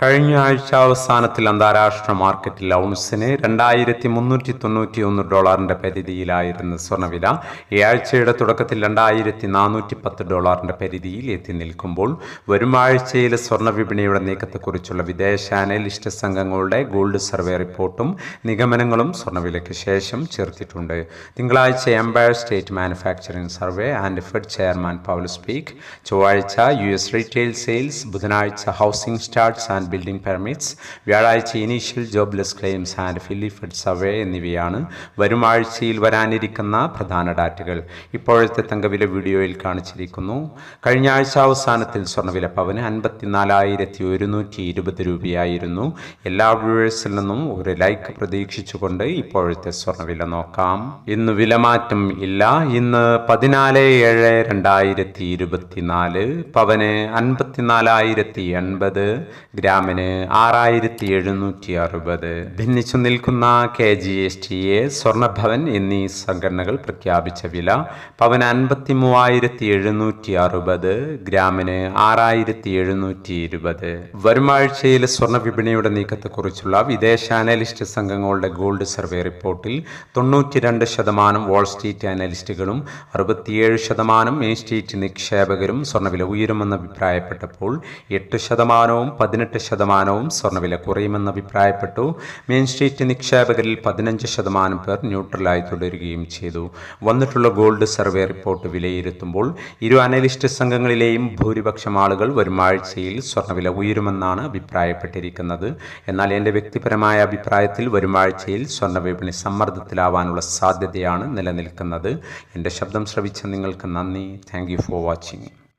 കഴിഞ്ഞ ആഴ്ച അവസാനത്തിൽ അന്താരാഷ്ട്ര മാർക്കറ്റിൽ ഔൺസിന് രണ്ടായിരത്തി മുന്നൂറ്റി തൊണ്ണൂറ്റി ഒന്ന് ഡോളറിന്റെ പരിധിയിലായിരുന്ന സ്വർണവില ഈ ആഴ്ചയുടെ തുടക്കത്തിൽ രണ്ടായിരത്തി നാനൂറ്റി പത്ത് ഡോളറിന്റെ പരിധിയിൽ എത്തി നിൽക്കുമ്പോൾ വരും ആഴ്ചയിലെ സ്വർണ വിപണിയുടെ നീക്കത്തെക്കുറിച്ചുള്ള വിദേശ അനലിസ്റ്റ് സംഘങ്ങളുടെ ഗോൾഡ് സർവേ റിപ്പോർട്ടും നിഗമനങ്ങളും സ്വർണവിലയ്ക്ക് ശേഷം ചേർത്തിട്ടുണ്ട്. തിങ്കളാഴ്ച Empire State manufacturing survey and Fed chairman Powell speak ചൊവ്വാഴ്ച യു എസ് റീറ്റെയിൽ സെയിൽസ് ബുധനാഴ്ച housing starts and building permits വ്യാഴാഴ്ച initial jobless claims and Philly Fed survey എന്നിവയാണ് വരുമാഴ്ചയിൽ വരാനിരിക്കുന്ന പ്രധാന ഡാറ്റകൾ ഇപ്പോഴത്തെ തങ്കവില വീഡിയോയിൽ കാണിച്ചിരിക്കുന്നു. കഴിഞ്ഞ ആഴ്ച അവസാനത്തിൽ സ്വർണവില പവന് അൻപത്തിനാലായിരത്തി ഒരുന്നൂറ്റി ഇരുപത് രൂപയായിരുന്നു. എല്ലാ വ്യൂവേഴ്സിൽ നിന്നും ഒരു ലൈക്ക് പ്രതീക്ഷിച്ചുകൊണ്ട് ഇപ്പോഴത്തെ സ്വർണവില നോക്കാം. ഇന്ന് വിലമാറ്റം ഇല്ല. ഇന്ന് പതിനാല് ഏഴ് രണ്ടായിരത്തി ഇരുപത്തിനാല് പവന് അൻപത്തിനാലായിരത്തി എൺപത് ഗ്രാമിന് ആറായിരത്തി എഴുന്നൂറ്റി അറുപത് ഭിന്നിച്ചു നിൽക്കുന്ന K G S T A Swarnabhavan എന്നീ സംഘടനകൾ പ്രഖ്യാപിച്ച വില പവന് അൻപത്തി മൂവായിരത്തി എഴുന്നൂറ്റി അറുപത് ഗ്രാമിന് ആറായിരത്തി എഴുന്നൂറ്റി ഇരുപത് വരുമാഴ്ചയിലെ സ്വർണ വിപണിയുടെ നീക്കത്തെക്കുറിച്ചുള്ള വിദേശ അനലിസ്റ്റ് സംഘങ്ങളുടെ ഗോൾഡ് സർവേ റിപ്പോർട്ടിൽ തൊണ്ണൂറ്റി രണ്ട് ശതമാനം വാൾ സ്ട്രീറ്റ് അനലിസ്റ്റുകളും അറുപത്തിയേഴ് ശതമാനം മെയിൻ സ്ട്രീറ്റ് നിക്ഷേപകരും സ്വർണവില ഉയരുമെന്ന് അഭിപ്രായപ്പെട്ടപ്പോൾ എട്ട് ശതമാനവും പതിനെട്ട് ശതമാനവും സ്വർണവില കുറയുമെന്ന് അഭിപ്രായപ്പെട്ടു. മെയിൻ സ്ട്രീറ്റ് നിക്ഷേപകരിൽ പതിനഞ്ച് ശതമാനം പേർ ന്യൂട്രലായി തുടരുകയും ചെയ്തു. വന്നിട്ടുള്ള ഗോൾഡ് സർവേ റിപ്പോർട്ട് വിലയിരുത്തുമ്പോൾ ഇരു അനലിസ്റ്റ് സംഘങ്ങളിലെയും ഭൂരിപക്ഷം ആളുകൾ വരും ആഴ്ചയിൽ സ്വർണവില ഉയരുമെന്നാണ് അഭിപ്രായപ്പെട്ടിരിക്കുന്നത്. എന്നാൽ എന്റെ വ്യക്തിപരമായ അഭിപ്രായത്തിൽ വരും ആഴ്ചയിൽ സ്വർണ സമ്മർദ്ദത്തിലാവാനുള്ള സാധ്യതയാണ് നിലനിൽക്കുന്നത്. എന്റെ ശബ്ദം ശ്രവിച്ച നിങ്ങൾക്ക് നന്ദി. Thank for watching.